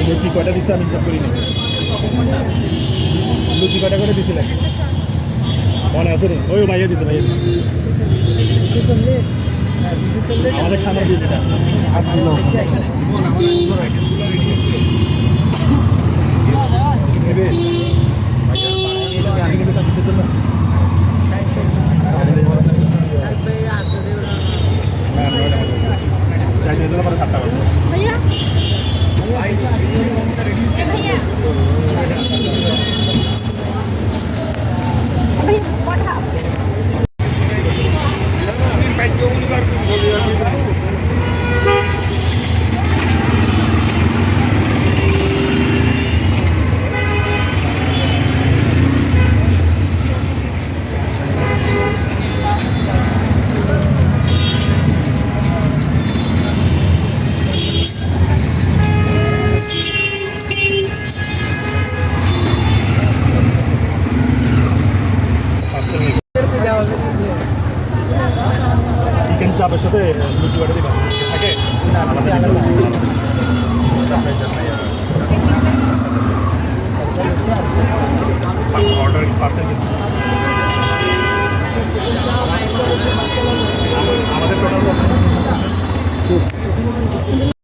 লুচি কয়টা দিচ্ছে? আমি হিসাব করি না লুচি কয়টা করে দিছিলে? মনে আছে রে ওই ভাইয়া দিচ্ছে ভাইয়া আমাদের খানা দিয়েছে এটা 相手は必 চাপের সাথে লুচি বাড়ি থাকে অর্ডার পার্সেল